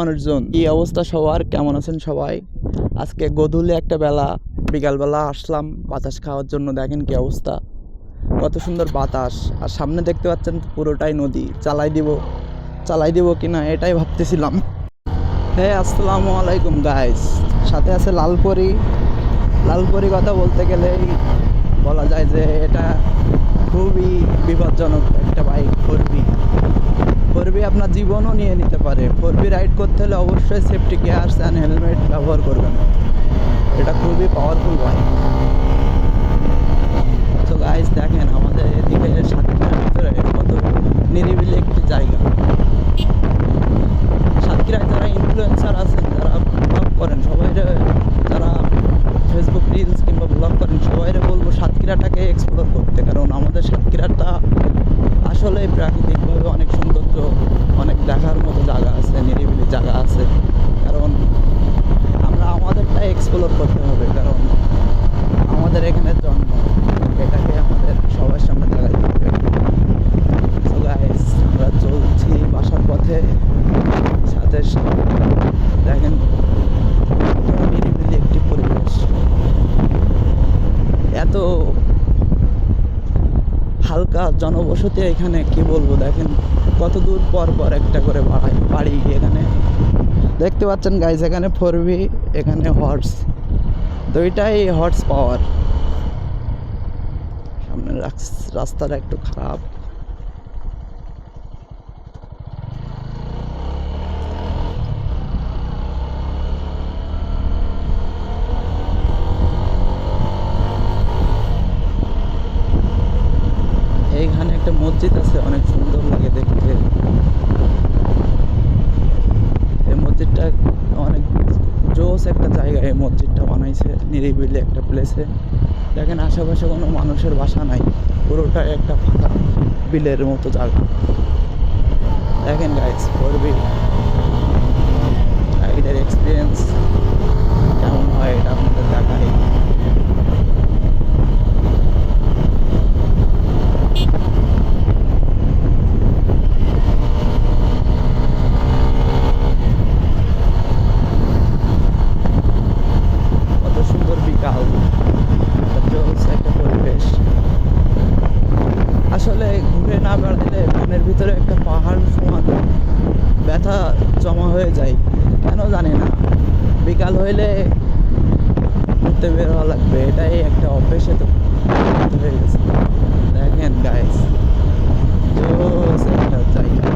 মানুষজন, কি অবস্থা সবার? কেমন আছেন সবাই? আজকে গধূলি একটা বেলা, বিকালবেলা আসলাম বাতাস খাওয়ার জন্য, দেখেন কি অবস্থা। কত সুন্দর বাতাস। আর সামনে দেখতে পাচ্ছেন পুরোটাই নদী। চালাই দিব চালাই দিব কি না এটাই ভাবতেছিলাম। হ্যাঁ আসসালামু আলাইকুম গাইস সাথে আছে লালপরি। লালপরি কথা বলতে গেলেই বলা যায় যে এটা খুবই বিপজ্জনক একটা বাইক ফোরবি ফোরবি আপনার জীবনও নিয়ে নিতে পারে। ফোর ফোরবি রাইড করতে হলে অবশ্যই সেফটি গিয়ার্স অ্যান্ড হেলমেট ব্যবহার করবেন। এটা খুবই পাওয়ারফুল বাইক তো গাইস দেখেন আমাদের এদিকে সাতক্ষীরার ভিতরে কত নিরিবিলি একটি জায়গা সাতক্ষীরায় যারা ইনফ্লুয়েন্সার আছেন যারা ব্লগ করেন সবাই যারা ফেসবুক রিলস কিংবা ব্লগ করেন সবাই বলব সাতক্ষীরাটাকে এক্সপ্লোর করতে কারণ আমাদের সাতক্ষীরাটা আসলে প্রাকৃতিকভাবে অনেক সৌন্দর্য অনেক দেখার মতো জায়গা আছে নিরিবিলি জায়গা আছে কারণ আমরা আমাদেরটা এক্সপ্লোর করতে হবে কারণ আমাদের এখানে জন্ম এটাকে আমাদের সবার সামনে দেখাই দিতে হবে So guys, আমরা চলছি বাসার পথে সাথে সাথে দেখেন পুরো নিরিবিলি একটি পরিবেশ এত হালকা জনবসতি এখানে, কি বলব, দেখেন কত দূর পর পর একটা করে বাড়াই, বাড়ি এখানে। দেখতে পাচ্ছেন গাইজ এখানে ফোর এখানে হর্স দুইটাই হর্স পাওয়ার সামনে রাস- রাস্তাটা একটু খারাপ। একটা মসজিদ আছে, অনেক সুন্দর লাগে দেখতে। এই মসজিদটা অনেক জোস একটা জায়গায় এই মসজিদটা বানাইছে নিরিবিলি একটা প্লেসে দেখেন আশেপাশে কোনো মানুষের বাসা নাই পুরোটা একটা ফাঁকা বিলের মতো জায়গা। দেখেন গাইস করবি রাইডের এক্সপিরিয়েন্স কেমন হয় এটা আপনাদের দেখাই কত সুন্দর বিকাল একটা জোস একটা পরিবেশ আসলে ঘুরে না বেড়ালে মনের ভিতরে একটা পাহাড় সমান ব্যথা জমা হয়ে যায় কেন জানি না বিকাল হইলে ঘুরতে বের হওয়া লাগবে। এটাই একটা অভ্যেসে তো হয়ে গেছে। দেখেন গাইস জোস একটা জায়গা।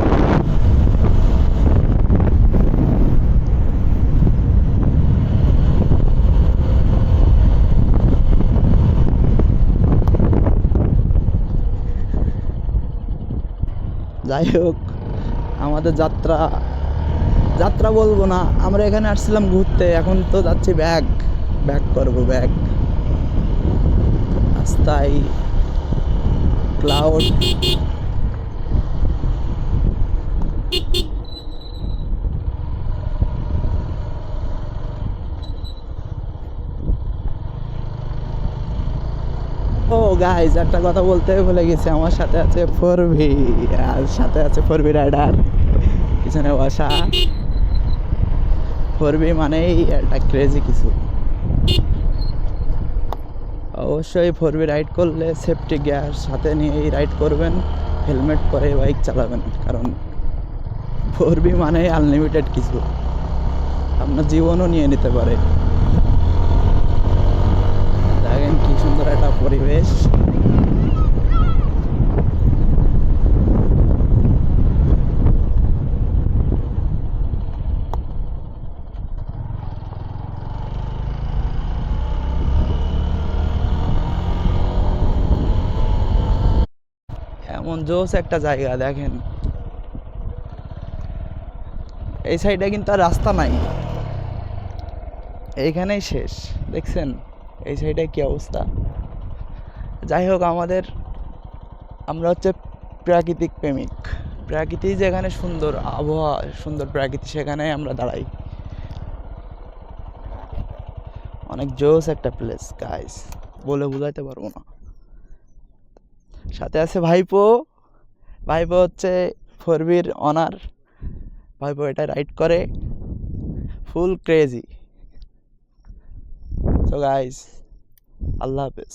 যাই হোক আমাদের যাত্রা যাত্রা বলব না। আমরা এখানে আসছিলাম ঘুরতে, এখন তো যাচ্ছি ব্যাগ ব্যাগ করব, ব্যাগ। রাস্তায় ক্লাউড ও গাইজ একটা কথা বলতে ভুলে গেছি, আমার সাথে আছে ফোর ভি আর সাথে আছে ফোর ভি রাইডার, পিছনে বসা। ভি মানেই একটা ক্রেজি কিছু। অবশ্যই ফোর ভি রাইড করলে সেফটি গিয়ার সাথে নিয়েই রাইড করবেন হেলমেট পরে বাইক চালাবেন, কারণ ফোর ভি মানে আনলিমিটেড কিছু। আপনার জীবনও নিয়ে নিতে পারে। দেখেন কি সুন্দর একটা পরিবেশ। এমন জোস একটা জায়গা, দেখেন। এই সাইডে কিন্তু আর রাস্তা নাই। এইখানেই শেষ, দেখছেন? এই সাইডে কি অবস্থা? যাই হোক, আমাদের, আমরা হচ্ছে প্রাকৃতিক প্রেমিক। প্রাকৃতি যেখানে সুন্দর আবহাওয়া, সুন্দর প্রাকৃতি সেখানে আমরা দাঁড়াই। অনেক জোস একটা প্লেস গাইস বলে বোঝাইতে পারব না। সাথে আছে ভাইপো। ভাইপো হচ্ছে ফোর বির অনার ভাইপো এটা রাইড করে। ফুল ক্রেজি সো গাইস আল্লাহ হাফেজ।